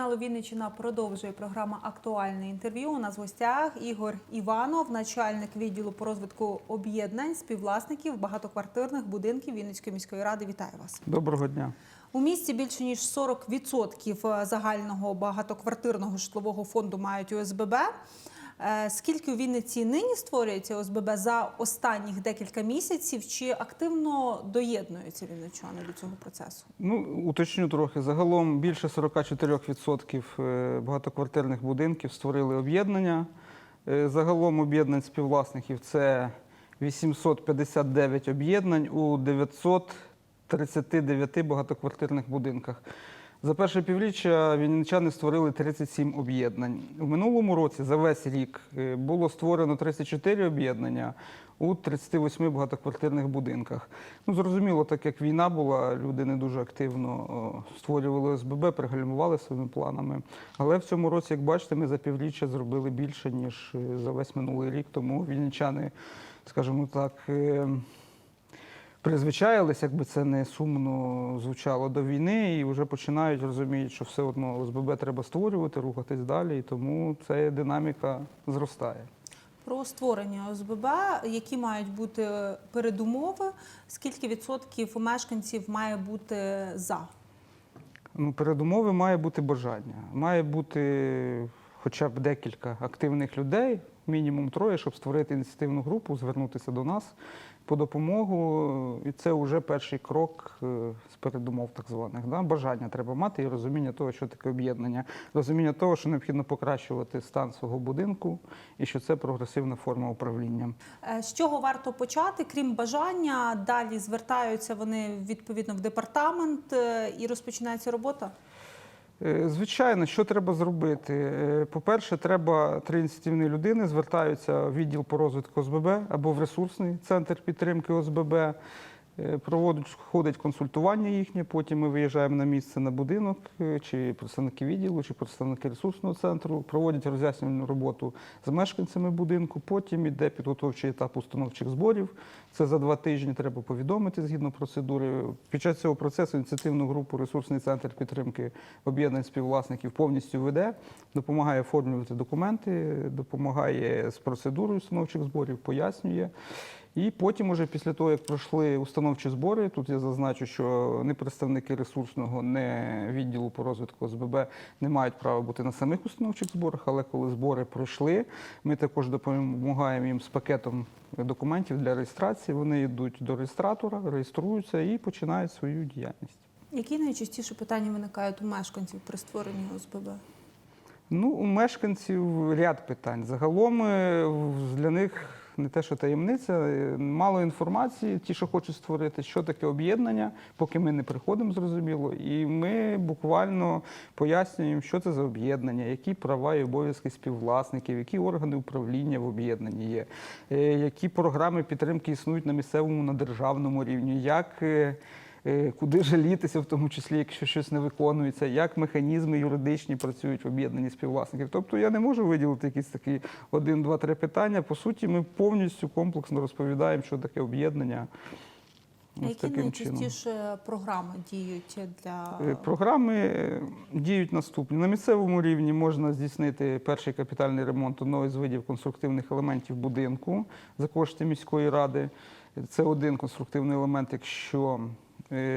телеканалу Вінниччина продовжує програма Актуальне інтерв'ю. У нас в гостях Ігор Іванов, начальник відділу по розвитку об'єднань співвласників багатоквартирних будинків Вінницької міської ради. Вітаю вас. Доброго дня. У місті більше ніж 40% загального багатоквартирного житлового фонду мають ОСББ. Е, Скільки у Вінниці нині створюється ОСББ за останніх декілька місяців? Чи активно доєднуються вінничани до цього процесу? Ну, уточню трохи. Загалом більше 44% е, багатоквартирних будинків створили об'єднання. Е, Загалом об'єднань співвласників це 859 об'єднань у 939 багатоквартирних будинках. За перше півріччя вінничани створили 37 об'єднань. У минулому році за весь рік е, було створено 34 об'єднання у 38 багатоквартирних будинках. Ну, зрозуміло, так як війна була, люди не дуже активно створювали ОСББ, пригальмували своїми планами. Але в цьому році, як бачите, ми за півріччя зробили більше, ніж е, за весь минулий рік. Тому вінничани, скажімо так, е, призвичаїлись, якби це не сумно звучало до війни, і вже починають розуміти, що все одно ОСББ треба створювати, рухатись далі, і тому ця динаміка зростає. Про створення ОСББ, які мають бути передумови, скільки відсотків мешканців має бути за? Ну, передумови має бути бажання. Має бути хоча б декілька активних людей, мінімум троє, щоб створити ініціативну групу, звернутися до нас по допомогу. І це вже перший крок е, з передумов так званих. Да? Бажання треба мати і розуміння того, що таке об'єднання, розуміння того, що необхідно покращувати стан свого будинку і що це прогресивна форма управління. Е, З чого варто почати, крім бажання? Далі звертаються вони відповідно в департамент е, і розпочинається робота. Е, Звичайно, що треба зробити? Е, По-перше, треба три ініціативні людини звертаються в відділ по розвитку ОСББ або в ресурсний центр підтримки ОСББ. Е, Проводять ходить консультування їхнє. Потім ми виїжджаємо на місце на будинок, е, чи представники відділу, чи представники ресурсного центру, проводять роз'яснювальну роботу з мешканцями будинку. Потім іде підготовчий етап установчих зборів. Це за два тижні треба повідомити згідно процедури. Під час цього процесу ініціативну групу ресурсний центр підтримки об'єднань співвласників повністю веде, допомагає оформлювати документи, допомагає з процедурою установчих зборів, пояснює. І потім, уже після того, як пройшли установчі збори, тут я зазначу, що не представники ресурсного, не відділу по розвитку ОСББ не мають права бути на самих установчих зборах, але коли збори пройшли, ми також допомагаємо їм з пакетом документів для реєстрації. Вони йдуть до реєстратора, реєструються і починають свою діяльність. Які найчастіше питання виникають у мешканців при створенні ОСББ? Ну, у мешканців ряд питань. Загалом е, для них не те, що таємниця, е, мало інформації, ті, що хочуть створити, що таке об'єднання, поки ми не приходимо, зрозуміло. І ми буквально пояснюємо, що це за об'єднання, які права і обов'язки співвласників, які органи управління в об'єднанні є, е, які програми підтримки існують на місцевому, на державному рівні, як. Е, Куди жалітися, в тому числі, якщо щось не виконується, як механізми юридичні працюють в об'єднанні співвласників. Тобто я не можу виділити якісь такі один, два, три питання. По суті, ми повністю комплексно розповідаємо, що таке об'єднання. А які таким чином. найчастіше програми діють для Е, Програми діють наступні. На місцевому рівні можна здійснити перший капітальний ремонт одного з видів конструктивних елементів будинку за кошти міської ради. Це один конструктивний елемент, якщо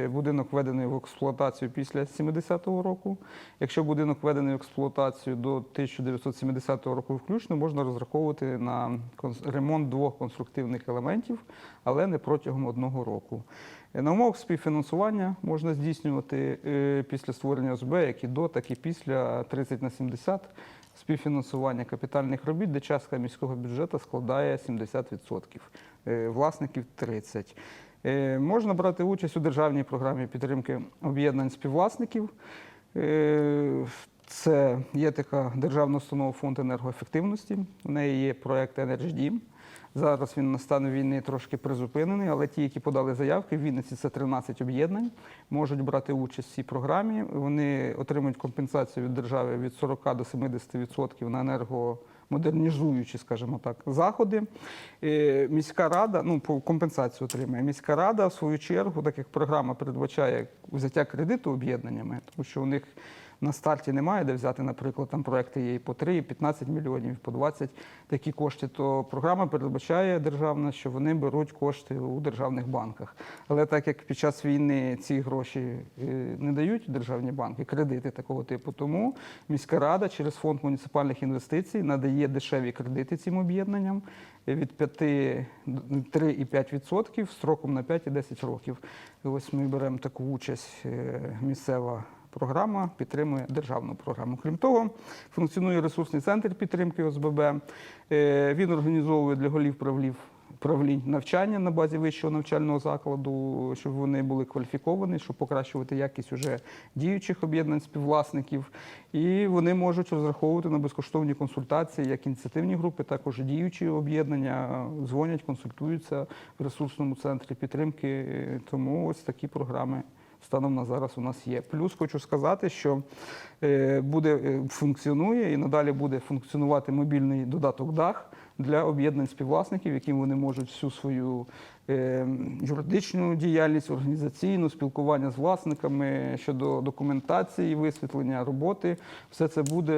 будинок введений в експлуатацію після 70-го року. Якщо будинок введений в експлуатацію до 1970 року включно, можна розраховувати на ремонт двох конструктивних елементів, але не протягом одного року. Е, На умовах співфінансування можна здійснювати е, після створення ОСБ, як і до, так і після 30 на 70 співфінансування капітальних робіт, де частка міського бюджету складає 70%, е, власників 30%. Е, Можна брати участь у державній програмі підтримки об'єднань співвласників. Е, Це є така державна установа фонд енергоефективності. В неї є проект «Енердждім». Зараз він на стан війни трошки призупинений, але ті, які подали заявки, в Вінниці це 13 об'єднань, можуть брати участь в цій програмі. Вони отримують компенсацію від держави від 40 до 70% на енергомодернізуючі, скажімо так, заходи. Е, Міська рада, ну по компенсацію отримає. Міська рада, в свою чергу, так як програма передбачає взяття кредиту об'єднаннями, тому що у них на старті немає, де взяти, наприклад, там проекти є і по 3, і 15 мільйонів, і по 20 такі кошти, то програма передбачає державна, що вони беруть кошти у державних банках. Але так як під час війни ці гроші е, не дають державні банки, кредити такого типу, тому міська рада через фонд муніципальних інвестицій надає дешеві кредити цим об'єднанням від 5, 3,5% строком на 5 і 10 років. І ось ми беремо таку участь е, місцева. Програма підтримує державну програму. Крім того, функціонує ресурсний центр підтримки ОСББ. Е, Він організовує для голів правлів правлінь навчання на базі вищого навчального закладу, щоб вони були кваліфіковані, щоб покращувати якість уже діючих об'єднань співвласників. І вони можуть розраховувати на безкоштовні консультації, як ініціативні групи, також діючі об'єднання дзвонять, консультуються в ресурсному центрі підтримки. Тому ось такі програми. Станом на зараз у нас є. Плюс хочу сказати, що е, буде е, функціонує і надалі буде функціонувати мобільний додаток ДАХ для об'єднань співвласників, яким вони можуть всю свою юридичну діяльність, організаційну, спілкування з власниками щодо документації, висвітлення роботи. Все це буде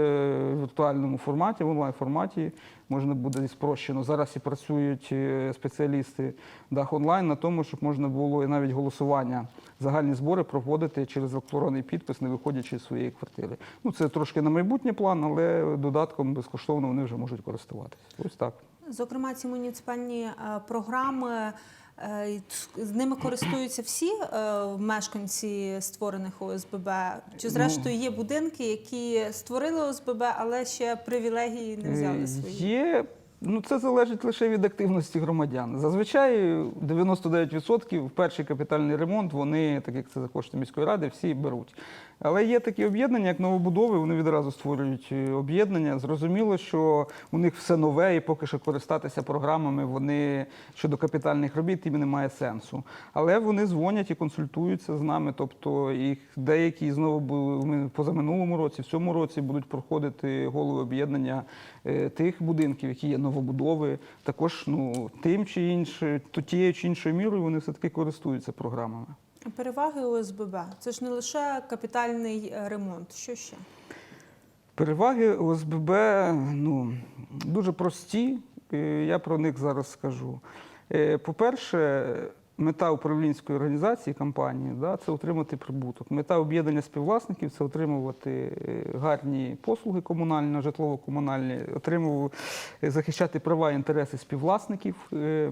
в віртуальному форматі, в онлайн форматі. Можна буде і спрощено. Зараз і працюють е, спеціалісти дах онлайн на тому, щоб можна було і навіть голосування, загальні збори проводити через електронний підпис, не виходячи з своєї квартири. Ну це трошки на майбутнє план, але додатком безкоштовно вони вже можуть користуватися. Ось так. Зокрема, ці муніципальні е, програми. е, З ними користуються всі е, мешканці створених ОСББ? Чи зрештою є будинки, які створили ОСББ, але ще привілегії не взяли свої? Є. Ну, це залежить лише від активності громадян. Зазвичай 99% перший капітальний ремонт вони, так як це за кошти міської ради, всі беруть. Але є такі об'єднання, як новобудови, вони відразу створюють е, об'єднання. Зрозуміло, що у них все нове, і поки що користатися програмами вони щодо капітальних робіт їм немає сенсу. Але вони дзвонять і консультуються з нами. Тобто їх деякі знову позаминулому році, в цьому році будуть проходити голови об'єднання е, тих будинків, які є новобудови. Також ну тим чи іншою, то тією чи іншою мірою вони все таки користуються програмами. Переваги ОСББ це ж не лише капітальний е, ремонт. Що ще? Переваги ОСББ ну, дуже прості. е, Я про них зараз скажу. Е, По-перше, мета управлінської організації компанії да, це отримати прибуток. Мета об'єднання співвласників це отримувати е, гарні послуги комунальні, житлово-комунальні, отримувати, захищати права і інтереси співвласників е,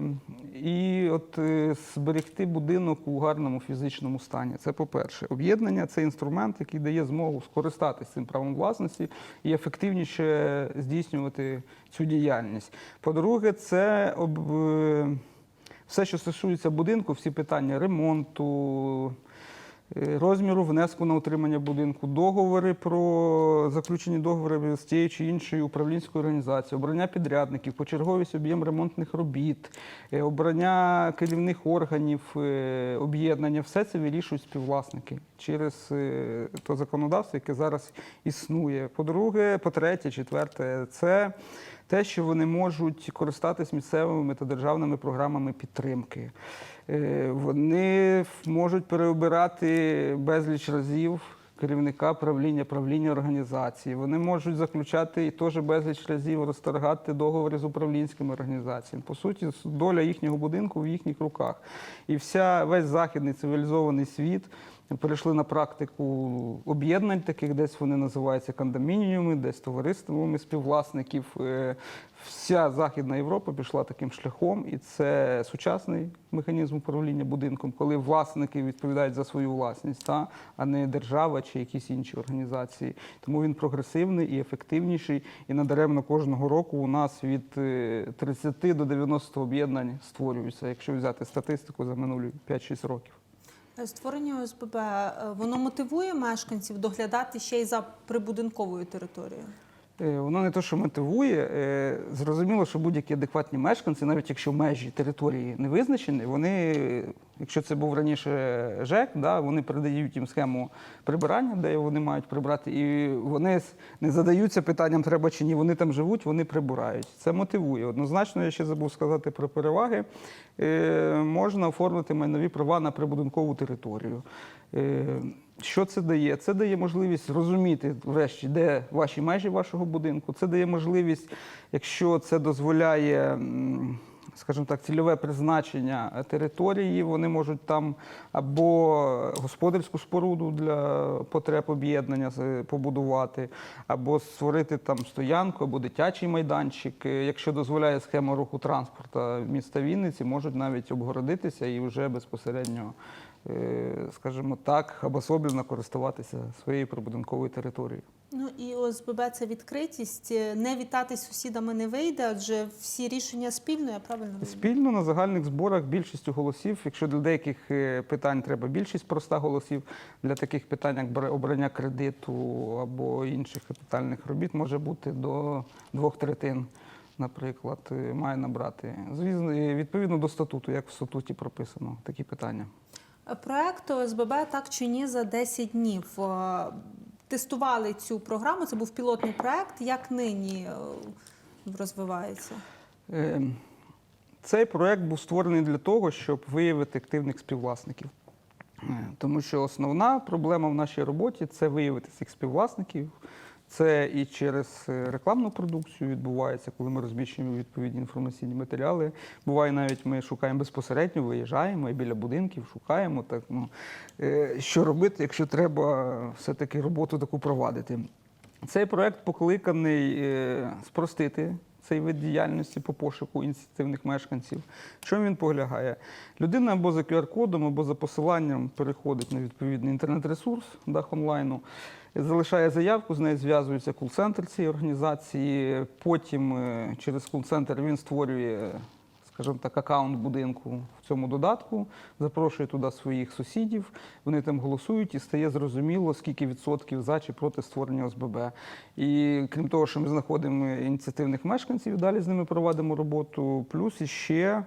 і от е, зберегти будинок у гарному фізичному стані. Це по-перше. Об'єднання це інструмент, який дає змогу скористатися цим правом власності і ефективніше здійснювати цю діяльність. По-друге, це об, е, все, що стосується будинку, всі питання ремонту. е, Розміру внеску на утримання будинку, договори про заключені договори з тією чи іншою управлінською організацією, обрання підрядників, почерговість об'єм ремонтних робіт, е, обрання керівних органів, е, об'єднання все це вирішують співвласники через е, то законодавство, яке зараз існує. По-друге, по-третє, четверте, це те, що вони можуть користатись місцевими та державними програмами підтримки. Е, Вони можуть переобирати безліч разів керівника правління, правління організації. Вони можуть заключати і теж безліч разів розторгати договори з управлінськими організаціями. По суті, доля їхнього будинку в їхніх руках. І вся весь західний цивілізований світ перейшли на практику об'єднань, таких десь вони називаються кондомініуми, десь товариствами співвласників. Е, Вся Західна Європа пішла таким шляхом, і це сучасний механізм управління будинком, коли власники відповідають за свою власність, та, а не держава чи якісь інші організації. Тому він прогресивний і ефективніший. І надаремно кожного року у нас від е, 30 до 90 об'єднань створюються, якщо взяти статистику за минулі 5-6 років. Створення ОСББ е, воно мотивує мешканців доглядати ще й за прибудинковою територією. Е, Воно не те, що мотивує. Е, Зрозуміло, що будь-які адекватні мешканці, навіть якщо межі території не визначені, вони, якщо це був раніше ЖЕК, да, вони передають їм схему прибирання, де вони мають прибрати, і вони не задаються питанням, треба чи ні. Вони там живуть, вони прибирають. Це мотивує. Однозначно, я ще забув сказати про переваги. Е, Можна оформити майнові права на прибудинкову територію. Що це дає? Це дає можливість розуміти, врешті, де ваші межі вашого будинку. Це дає можливість, якщо це дозволяє, скажімо так, цільове призначення території, вони можуть там або господарську споруду для потреб об'єднання побудувати, або створити там стоянку, або дитячий майданчик. Е, Якщо дозволяє схема руху транспорту міста Вінниці, можуть навіть обгородитися і вже безпосередньо е, скажімо так, обособлено користуватися своєю прибудинковою територією. Ну і ОСББ це відкритість. Е, Не вітати з сусідами не вийде, адже всі рішення спільно, я правильно розумію? Спільно на загальних зборах більшістю голосів, якщо для деяких е, питань треба більшість проста голосів, для таких питань, як обрання кредиту або інших капітальних робіт, може бути до двох третин, наприклад, е, має набрати. Звісно, відповідно до статуту, як в статуті прописано такі питання. Проект ОСББ так чи ні за 10 днів. Тестували цю програму. Це був пілотний проект. Як нині е, розвивається? Е, Цей проект був створений для того, щоб виявити активних співвласників. Е, Тому що основна проблема в нашій роботі це виявити цих співвласників. Це і через е, рекламну продукцію відбувається, коли ми розміщуємо відповідні інформаційні матеріали. Буває навіть ми шукаємо безпосередньо, виїжджаємо і біля будинків шукаємо. Так, ну, е, що робити, якщо треба все-таки роботу таку провадити. Цей проект покликаний е, спростити цей вид діяльності по пошуку ініціативних мешканців. Що він полягає? Людина або за QR-кодом, або за посиланням переходить на відповідний інтернет-ресурс дах онлайну, залишає заявку, з нею зв'язується кол-центр цієї організації. Потім е, через кол-центр він створює скажімо так, аккаунт будинку в цьому додатку, запрошує туди своїх сусідів, вони там голосують і стає зрозуміло, скільки відсотків за чи проти створення ОСББ. І крім того, що ми знаходимо ініціативних мешканців, далі з ними проводимо роботу, плюс іще.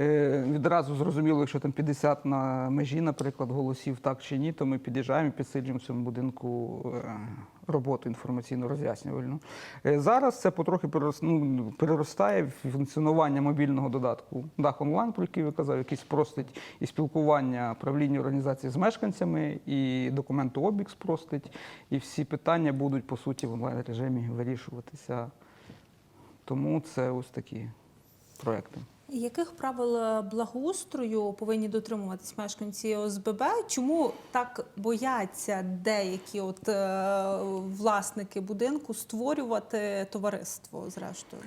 Е, Відразу зрозуміло, якщо там 50 на межі, наприклад, голосів так чи ні, то ми під'їжджаємо і підсиджуємо в цьому будинку е, роботу інформаційно-роз'яснювальну. Е, Зараз це потрохи ну, переростає в функціонування мобільного додатку Дах онлайн, про який ви казав, який спростить і спілкування правління організації з мешканцями, і документообіг спростить, і всі питання будуть по суті в онлайн режимі вирішуватися. Тому це ось такі проекти. Яких правил е, благоустрою повинні дотримуватись мешканці ОСББ? Чому так бояться деякі от е, власники будинку створювати товариство зрештою?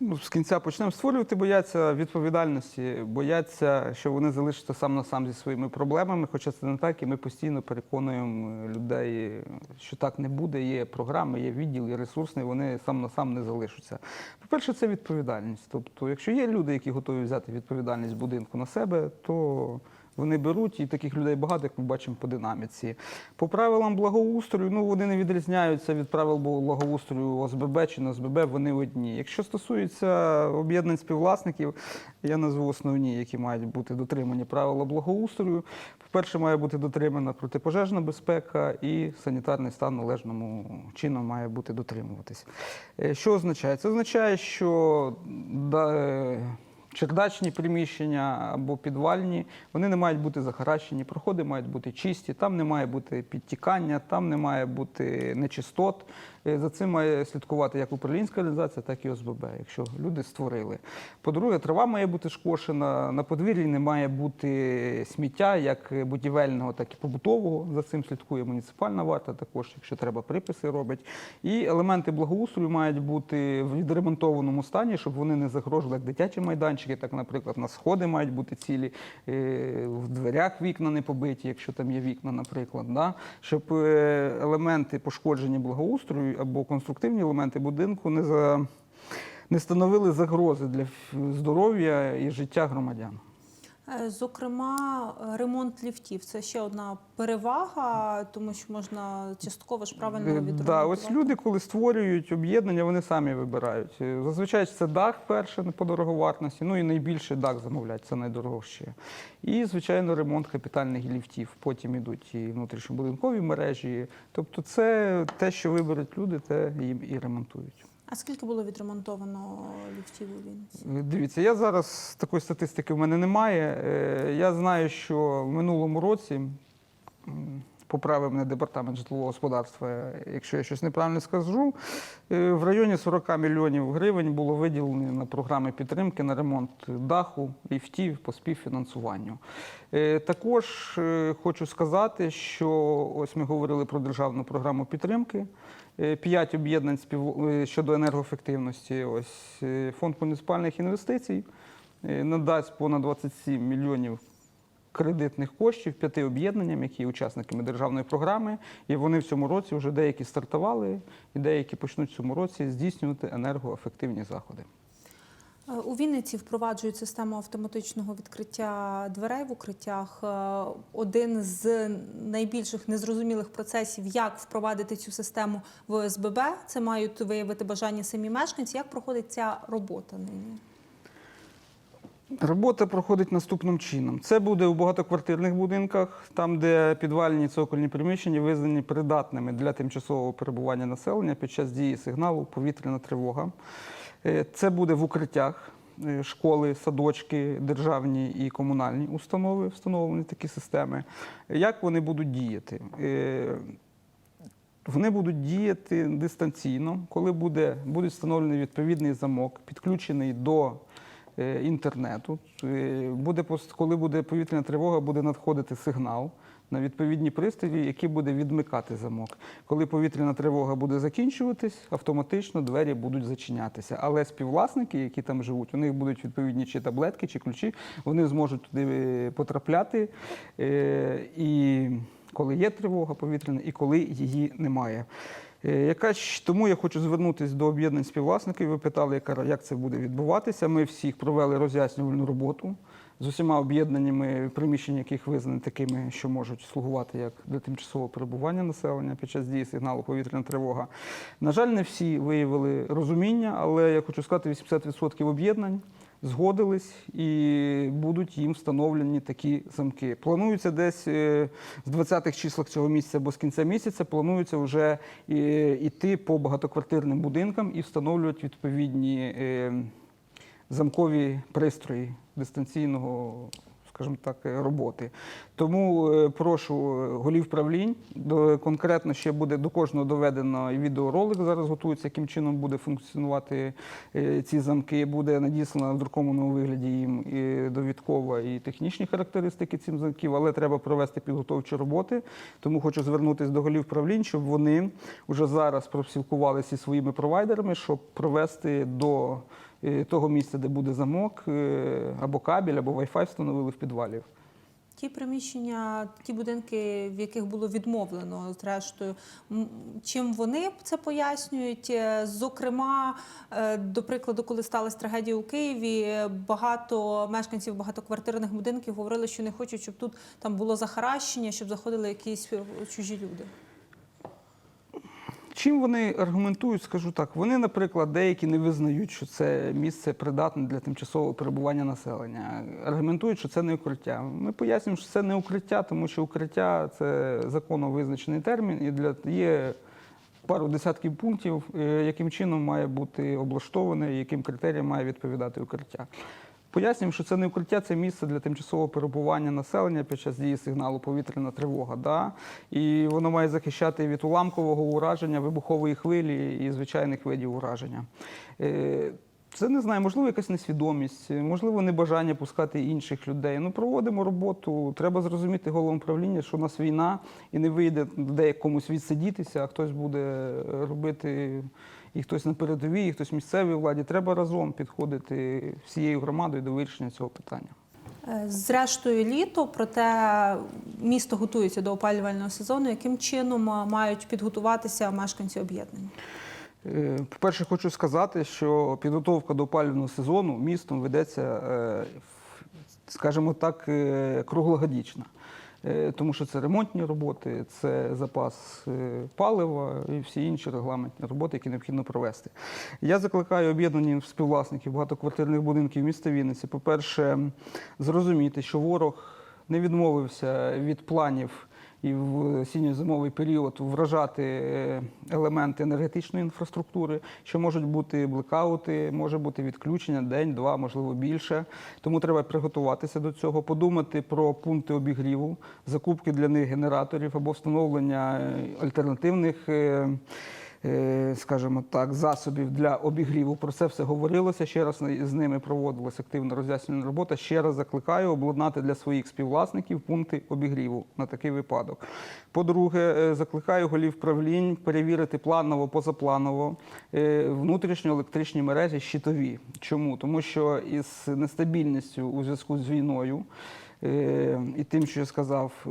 Ну, з кінця почнемо створювати, бояться відповідальності, бояться, що вони залишаться сам на сам зі своїми проблемами. Хоча це не так, і ми постійно переконуємо е, людей, що так не буде. Є програми, є відділ, є ресурсний, вони сам на сам не залишаться. По-перше, це відповідальність. Тобто, якщо є люди, які готові взяти відповідальність будинку на себе, то вони беруть, і таких людей багато, як ми бачимо по динаміці. По правилам благоустрою, ну вони не відрізняються від правил благоустрою ОСББ чи не ОСББ, вони одні. Якщо стосується об'єднань співвласників, я назву основні, які мають бути дотримані правила благоустрою. По-перше, має бути дотримана протипожежна безпека і санітарний стан належному чином має бути дотримуватись. Е, Що означає? Це означає, що е, чердачні приміщення або підвальні, вони не мають бути захаращені, проходи мають бути чисті, там не має бути підтікання, там не має бути нечистот. Е, За цим має слідкувати як управлінська організація, так і ОСББ, якщо люди створили. По-друге, трава має бути скошена, на подвір'ї не має бути сміття, як будівельного, так і побутового. За цим слідкує муніципальна варта, також, якщо треба, приписи робить. І елементи благоустрою мають бути в відремонтованому стані, щоб вони не загрожували як дитячі майданчики, так, наприклад, на сходи мають бути цілі, е, в дверях вікна не побиті, якщо там є вікна, наприклад. Да? Щоб е, елементи пошкодження благоустрою або конструктивні елементи будинку не, за, не становили загрози для здоров'я і життя громадян. Е, Зокрема, ремонт ліфтів це ще одна перевага, тому що можна частково ж правильно Е, відремонтувати. Да, ось люди, коли створюють об'єднання, вони самі вибирають. Е, Зазвичай це дах перше по дороговартості, ну і найбільше дах замовляють, це найдорожче. І, звичайно, ремонт капітальних ліфтів. Потім ідуть і внутрішньобудинкові мережі. Тобто, це те, що виберуть люди, те їм і ремонтують. А скільки було відремонтовано ліфтів у Вінниці? Е, Дивіться, я зараз такої статистики в мене немає. Е, Я знаю, що в минулому році поправив мене департамент житлового господарства, якщо я щось неправильно скажу. Е, В районі 40 мільйонів гривень було виділено на програми підтримки на ремонт даху, ліфтів по співфінансуванню. Також хочу сказати, що ось ми говорили про державну програму підтримки. Е, П'ять об'єднань спів... е, щодо енергоефективності. Ось е, фонд муніципальних інвестицій надасть понад 27 мільйонів кредитних коштів п'яти об'єднанням, які є учасниками державної програми. І вони в цьому році вже деякі стартували, і деякі почнуть в цьому році здійснювати енергоефективні заходи. Е, У Вінниці впроваджують систему автоматичного відкриття дверей в укриттях. Е, Один з найбільших незрозумілих процесів, як впровадити цю систему в ОСББ. Це мають виявити бажання самі мешканці. Як проходить ця робота нині? Робота проходить наступним чином. Це буде у багатоквартирних будинках, там, де підвальні цокольні приміщення визнані придатними для тимчасового перебування населення під час дії сигналу повітряна тривога. Е, Це буде в укриттях. е, Школи, садочки, державні і комунальні установи встановлені такі системи. Як вони будуть діяти? Е, Вони будуть діяти дистанційно, коли буде, буде встановлений відповідний замок, підключений до інтернету. Буде, коли буде повітряна тривога, буде надходити сигнал на відповідні пристрої, які буде відмикати замок. Коли повітряна тривога буде закінчуватись, автоматично двері будуть зачинятися. Але співвласники, які там живуть, у них будуть відповідні чи таблетки, чи ключі, вони зможуть туди е, потрапляти. Е, І коли є тривога повітряна, і коли її немає. Е, Яка ж- тому я хочу звернутися до об'єднань співвласників. Ви питали, як це буде відбуватися. Ми всіх провели роз'яснювальну роботу з усіма об'єднаннями, приміщення яких визнані такими, що можуть слугувати як для тимчасового перебування населення під час дії сигналу повітряна тривога. На жаль, не всі виявили розуміння, але я хочу сказати, 80% об'єднань згодились і будуть їм встановлені такі замки. Планується десь е, з 20-х числах цього місяця або з кінця місяця, планується вже е, йти по багатоквартирним будинкам і встановлювати відповідні е, замкові пристрої дистанційного. Скажімо так, роботи. Тому е, прошу е, голів правлінь, конкретно ще буде до кожного доведено і відеоролик зараз готується, яким чином буде функціонувати е, ці замки. Буде надіслано в друкованому вигляді їм і довідкова і технічні характеристики цим замків, але треба провести підготовчі роботи. Тому хочу звернутися до голів правлінь, щоб вони вже зараз проспілкувалися зі своїми провайдерами, щоб провести до того місця, де буде замок, е, або кабель, або Wi-Fi встановили в підвалі. Ті приміщення, ті будинки, в яких було відмовлено, зрештою, чим вони це пояснюють? Е, Зокрема, е, до прикладу, коли сталася трагедія у Києві, е, багато мешканців багатоквартирних будинків говорили, що не хочуть, щоб тут там було захаращення, щоб заходили якісь е, чужі люди. Чим вони аргументують, скажу так. Вони, наприклад, деякі не визнають, що це місце придатне для тимчасового перебування населення. Аргументують, що це не укриття. Ми пояснюємо, що це не укриття, тому що укриття це законом визначений термін, і для є пару десятків пунктів, е, яким чином має бути облаштоване, яким критеріям має відповідати укриття. Пояснюємо, що це не укриття, це місце для тимчасового перебування населення під час дії сигналу повітряна тривога. Да? І воно має захищати від уламкового ураження, вибухової хвилі і звичайних видів ураження. Е, Це не знаю, можливо, якась несвідомість, можливо, небажання пускати інших людей. Ну, проводимо роботу. Треба зрозуміти головам управління, що у нас війна і не вийде де комусь відсидітися, а хтось буде робити і хтось на передовій, і хтось місцевій владі. Треба разом підходити всією громадою до вирішення цього питання. Е, Зрештою, літо, проте місто готується до опалювального сезону. Яким чином е, мають підготуватися мешканці об'єднання? Е, По-перше, хочу сказати, що підготовка до опалювального сезону містом ведеться, скажімо так, круглогодічна. Е, Тому що це ремонтні роботи, це запас е, палива і всі інші регламентні роботи, які необхідно провести. Я закликаю об'єднані співвласників багатоквартирних будинків міста Вінниці, по-перше, зрозуміти, що ворог не відмовився від планів і в осінньо-зимовий період вражати е, елементи енергетичної інфраструктури, що можуть бути блекаути, може бути відключення день, два, можливо, більше. Тому треба приготуватися до цього, подумати про пункти обігріву, закупки для них генераторів або встановлення е, альтернативних. Е, скажімо так, засобів для обігріву. Про це все говорилося. Ще раз з ними проводилася активна роз'яснювальна робота. Ще раз закликаю обладнати для своїх співвласників пункти обігріву на такий випадок. По-друге, е, закликаю голів правлінь перевірити планово, позапланово е, внутрішньоелектричні мережі щитові. Чому? Тому що із нестабільністю у зв'язку з війною і тим, що я сказав.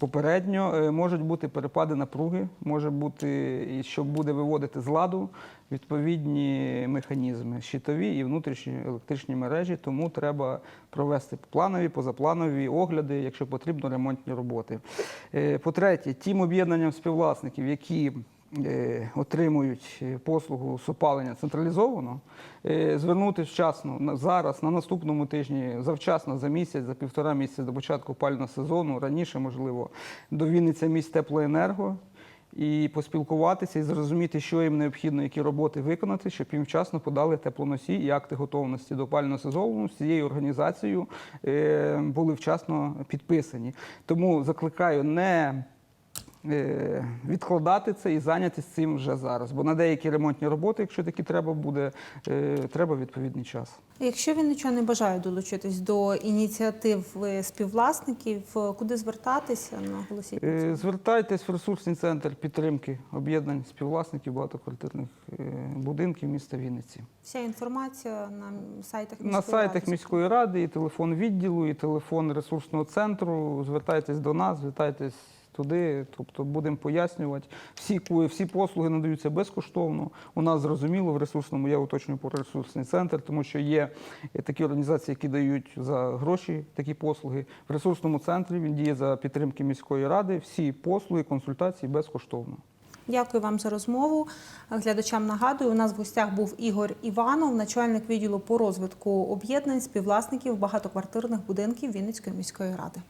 Попередньо е, можуть бути перепади напруги, може бути, що буде виводити з ладу відповідні механізми щитові і внутрішні електричні мережі. Тому треба провести планові, позапланові огляди, якщо потрібно, ремонтні роботи. Е, По-третє, тим об'єднанням співвласників, які отримують е, послугу з опалення централізовано, е, звернутися вчасно зараз, на наступному тижні, завчасно, за місяць, за півтора місяця до початку опалювального сезону, раніше, можливо, до Вінниця міст теплоенерго. І поспілкуватися і зрозуміти, що їм необхідно, які роботи виконати, щоб їм вчасно подали теплоносій і акти готовності до опалювального сезону з цією організацією е, були вчасно підписані. Тому закликаю не е, відкладати це і зайнятися цим вже зараз. Бо на деякі ремонтні роботи, якщо такі треба буде, е, треба відповідний час. Якщо він нічого не бажає долучитись до ініціатив е, співвласників, е, куди звертатися? На Е. Звертайтесь в ресурсний центр підтримки об'єднань співвласників багатоквартирних е, будинків міста Вінниці. Вся інформація на сайтах На сайтах ради. міської ради і телефон відділу, і телефон ресурсного центру. Звертайтесь до нас, звертайтесь туди. Тобто будемо пояснювати. Всі, всі послуги надаються безкоштовно. У нас зрозуміло в ресурсному, я уточнюю про ресурсний центр, тому що є такі організації, які дають за гроші такі послуги. В ресурсному центрі він діє за підтримки міської ради. Всі послуги, консультації безкоштовно. Дякую вам за розмову. Глядачам нагадую, у нас в гостях був Ігор Іванов, начальник відділу по розвитку об'єднань співвласників багатоквартирних будинків Вінницької міської ради.